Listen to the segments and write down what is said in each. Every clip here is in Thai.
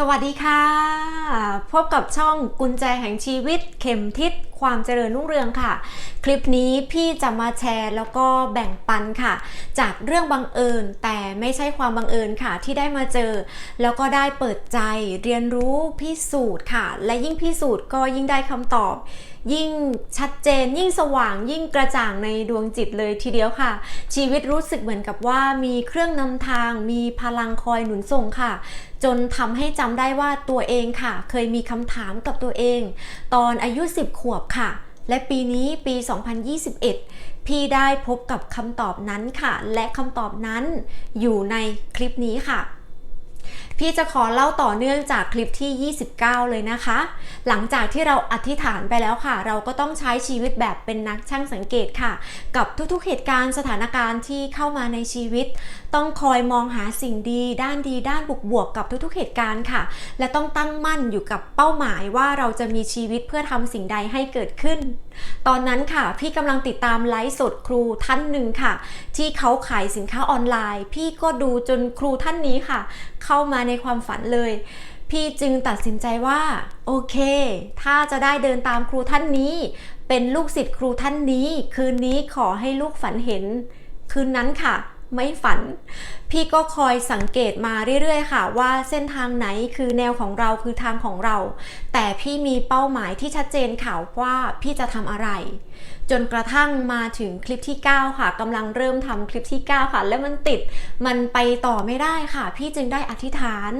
สวัสดีค่ะ พบกับช่องกุญแจแห่งชีวิต เข็มทิศความเจริญรุ่งเรืองค่ะ คลิปนี้พี่จะมาแชร์แล้วก็แบ่งปันค่ะ จากเรื่องบังเอิญแต่ไม่ใช่ความบังเอิญค่ะ ที่ได้มาเจอ แล้วก็ได้เปิดใจเรียนรู้พิสูจน์ค่ะ และยิ่งพิสูจน์ก็ยิ่งได้คำตอบ ยิ่งชัดเจน ยิ่งสว่าง ยิ่งกระจ่างในดวงจิตเลยทีเดียวค่ะ ชีวิตรู้สึกเหมือนกับว่ามีเครื่องนำทาง มีพลังคอยหนุนส่งค่ะ จนทำให้จำได้ว่าตัวเองค่ะ เคยมีคำถามกับตัวเอง ตอนอายุ 10 ขวบค่ะ และปีนี้ปี 2021 พี่ได้พบกับคำตอบนั้นค่ะ และคำตอบนั้นอยู่ในคลิปนี้ค่ะ พี่จะขอเล่าต่อเนื่องจากคลิปที่ 29 เลยนะคะ หลังจากที่เราอธิษฐานไปแล้วค่ะ เราก็ต้องใช้ชีวิตแบบเป็นนักช่างสังเกตค่ะ กับทุกๆเหตุการณ์สถานการณ์ที่เข้ามาในชีวิต ต้องคอยมองหาสิ่งดี ด้านดีด้านบวกๆกับทุกๆเหตุการณ์ค่ะ และต้องตั้งมั่นอยู่กับเป้าหมายว่าเราจะมีชีวิตเพื่อทำสิ่งใดให้เกิดขึ้น ตอนนั้นค่ะ พี่กำลังติดตามไลฟ์สดครูท่านหนึ่งค่ะ ที่เขาขายสินค้าออนไลน์ พี่ก็ดูจนครูท่านนี้ค่ะ เข้ามาในความฝันเลย พี่จึงตัดสินใจว่า โอเค ถ้าจะได้เดินตามครูท่านนี้ เป็นลูกศิษย์ครูท่านนี้ คืนนี้ขอให้ลูกฝันเห็น คืนนั้นค่ะ ไม่ฝัน พี่ก็คอยสังเกตมาเรื่อยๆ ค่ะ ว่าเส้นทางไหนคือแนวของเราคือทางของเรา แต่พี่มีเป้าหมายที่ชัดเจนค่ะว่าพี่จะทำอะไร จนกระทั่งมาถึงคลิปที่ 9 ค่ะกำลังเริ่มทำคลิปที่ 9 ค่ะ แล้วมันติดมันไปต่อไม่ได้ค่ะ พี่จึงได้อธิษฐาน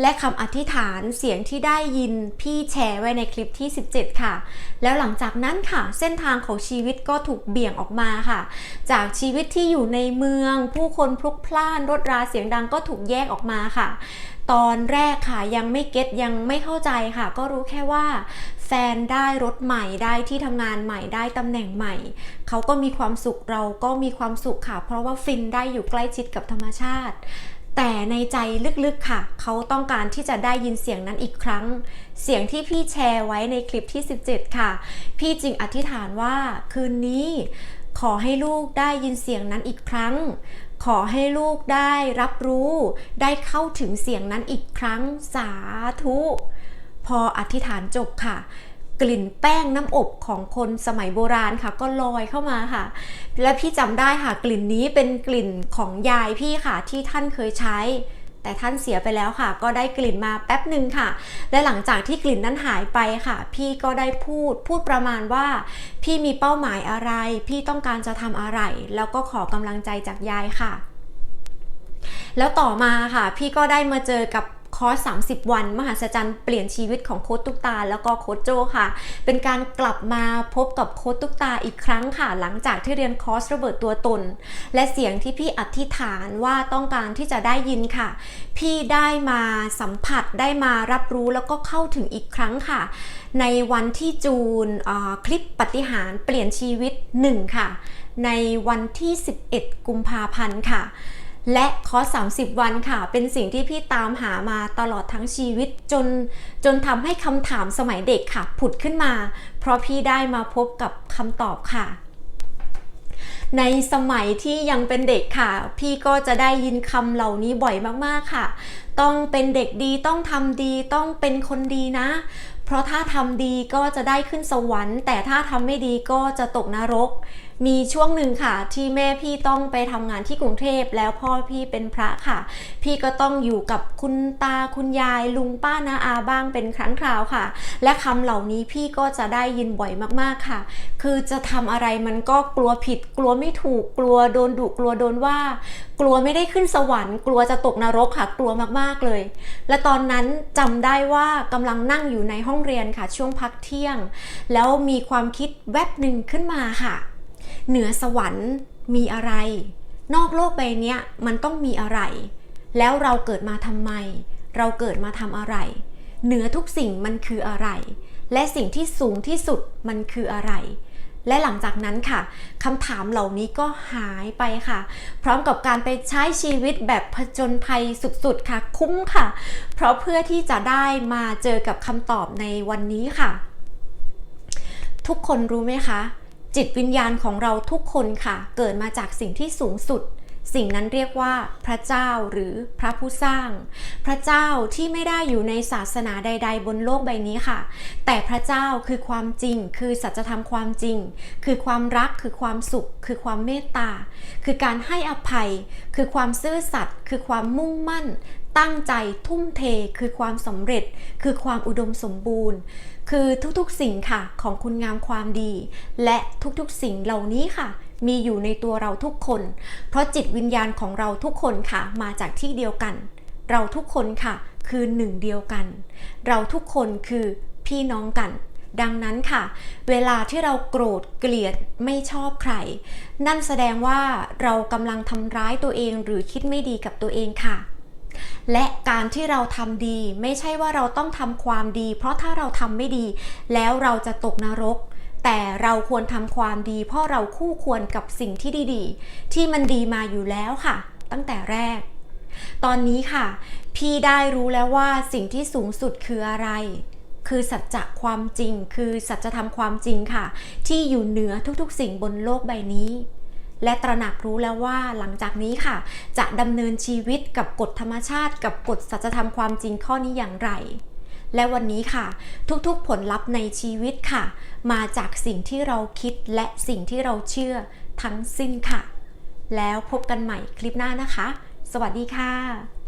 และคำอธิษฐานเสียงที่ได้ยินพี่แชร์ไว้ในคลิปที่ 17 ค่ะ แล้วหลังจากนั้นค่ะ เส้นทางของชีวิตก็ถูกเบี่ยงออกมาค่ะ จากชีวิตที่อยู่ในเมืองผู้คนพลุกพล่านรถราเสียงดังก็ถูกแยกออกมาค่ะ ตอนแรกค่ะยังไม่เก็ตยังไม่เข้าใจค่ะ ก็รู้แค่ว่าแฟนได้รถใหม่ได้ที่ทำงานใหม่ได้ตำแหน่งใหม่ เขาก็มีความสุขเราก็มีความสุขค่ะ เพราะว่าฟินได้อยู่ใกล้ชิดกับธรรมชาติ แต่ในใจลึกๆค่ะ เขาต้องการที่จะได้ยินเสียงนั้นอีกครั้ง เสียงที่พี่แชร์ไว้ในคลิปที่ 17 ค่ะ พี่จึงอธิษฐานว่าคืนนี้ ขอให้ลูกได้ยินเสียงนั้นอีกครั้ง ขอให้ลูกได้รับรู้ ได้เข้าถึงเสียงนั้นอีกครั้ง สาธุ พออธิษฐานจบค่ะ กลิ่นแป้งน้ำอบของคนสมัยโบราณค่ะ ก็ลอยเข้ามาค่ะ และพี่จำได้ค่ะกลิ่นนี้เป็นกลิ่นของยายพี่ค่ะที่ท่านเคยใช้ แต่ท่านเสียไปแล้วค่ะ ก็ได้กลิ่นมาแป๊บหนึ่งค่ะ และหลังจากที่กลิ่นนั้นหายไปค่ะ พี่ก็ได้พูดพูดประมาณว่า พี่มีเป้าหมายอะไร พี่ต้องการจะทำอะไร แล้วก็ขอกำลังใจจากยายค่ะ แล้วต่อมาค่ะ พี่ก็ได้มาเจอกับ คอร์ส 30 วัน มหัศจรรย์เปลี่ยนชีวิตของโค้ชตุ๊กตา แล้วก็โค้ชโจค่ะ เป็นการกลับมาพบกับโค้ชตุ๊กตาอีกครั้งค่ะ หลังจากที่เรียนคอร์สระเบิดตัวตน และเสียงที่พี่อธิษฐานว่าต้องการที่จะได้ยินค่ะ พี่ได้มาสัมผัสได้มารับรู้แล้วก็เข้าถึงอีกครั้งค่ะ ในวันที่จูนคลิปปฏิหารเปลี่ยนชีวิต 1 ค่ะ ในวันที่ 11 กุมภาพันธ์ค่ะ และคอร์ส30 วันค่ะ เป็นสิ่งที่พี่ตามหามาตลอดทั้งชีวิตจนจนทำให้คำถามสมัยเด็กค่ะ ผุดขึ้นมา เพราะพี่ได้มาพบกับคำตอบค่ะ ในสมัยที่ยังเป็นเด็กค่ะ พี่ก็จะได้ยินคำเหล่านี้บ่อยมากๆค่ะ ต้องเป็นเด็กดีต้องทำดีต้องเป็นคนดีนะเพราะถ้าทำดีก็จะได้ขึ้นสวรรค์ แต่ถ้าทำไม่ดีก็จะตกนรก มีช่วงหนึ่งค่ะ ที่แม่พี่ต้องไปทำงานที่กรุงเทพแล้วพ่อพี่เป็นพระค่ะ พี่ก็ต้องอยู่กับคุณตาคุณยายลุงป้านาอาบ้างเป็นครั้งคราวค่ะ และคำเหล่านี้พี่ก็จะได้ยินบ่อยมากๆค่ะ คือจะทำอะไรมันก็กลัวผิด กลัวไม่ถูก กลัวโดนดุกลัวโดนว่า กลัวไม่ได้ขึ้นสวรรค์ กลัวจะตกนรกค่ะ กลัวมากๆเลย และตอนนั้นจำได้ว่ากำลังนั่งอยู่ในห้องเรียนค่ะ ช่วงพักเที่ยง แล้วมีความคิดแวบหนึ่งขึ้นมาค่ะ เหนือสวรรค์มีอะไร นอกโลกใบเนี้ยมันต้องมีอะไร แล้วเราเกิดมาทำไม เราเกิดมาทำอะไร เหนือทุกสิ่งมันคืออะไร และสิ่งที่สูงที่สุดมันคืออะไร และหลังจากนั้นค่ะคำถามเหล่านี้ก็หายไปค่ะ พร้อมกับการไปใช้ชีวิตแบบผจญภัยสุดๆค่ะ คุ้มค่ะ เพราะเพื่อที่จะได้มาเจอกับคำตอบในวันนี้ค่ะ ทุกคนรู้ไหมคะ จิตวิญญาณของเราทุกคนค่ะ เกิดมาจากสิ่งที่สูงสุด สิ่งนั้นเรียกว่าพระเจ้าหรือพระผู้สร้าง พระเจ้าที่ไม่ได้อยู่ในศาสนาใด ๆ บนโลกใบนี้ค่ะ แต่พระเจ้าคือความจริง คือสัจธรรมความจริง คือความรักคือความสุข คือความเมตตา คือการให้อภัย คือความซื่อสัตย์คือความมุ่งมั่น ตั้งใจทุ่มเทคือความสำเร็จ คือความอุดมสมบูรณ์ คือทุกๆสิ่งค่ะของคุณงามความดี และทุกๆสิ่งเหล่านี้ค่ะ มีอยู่ในตัวเราทุกคน เพราะจิตวิญญาณของเราทุกคนค่ะ มาจากที่เดียวกัน เราทุกคนค่ะ คือหนึ่งเดียวกัน เราทุกคนคือพี่น้องกันดังนั้นค่ะ เวลาที่เราโกรธเกลียดไม่ชอบใคร นั่นแสดงว่าเรากำลังทำร้ายตัวเองหรือคิดไม่ดีกับตัวเองค่ะ และการที่เราทำดี ไม่ใช่ว่าเราต้องทำความดี เพราะถ้าเราทำไม่ดี แล้วเราจะตกนรก แต่เราควรทำความดี เพราะเราคู่ควรกับสิ่งที่ดีๆ ที่มันดีมาอยู่แล้วค่ะ ตั้งแต่แรก ตอนนี้ค่ะ พี่ได้รู้แล้วว่าสิ่งที่สูงสุดคืออะไรคือสัจจะความจริง คือสัจธรรมความจริงค่ะ ที่อยู่เหนือทุกๆ สิ่งบนโลกใบนี้ และตระหนักรู้แล้วว่าหลังจากนี้ค่ะ จะดำเนินชีวิตกับกฎธรรมชาติ กับกฎสัจธรรมความจริงข้อนี้อย่างไร และวันนี้ค่ะ ทุกๆผลลัพธ์ในชีวิตค่ะ มาจากสิ่งที่เราคิดและสิ่งที่เราเชื่อทั้งสิ้นค่ะ แล้วพบกันใหม่คลิปหน้านะคะ สวัสดีค่ะ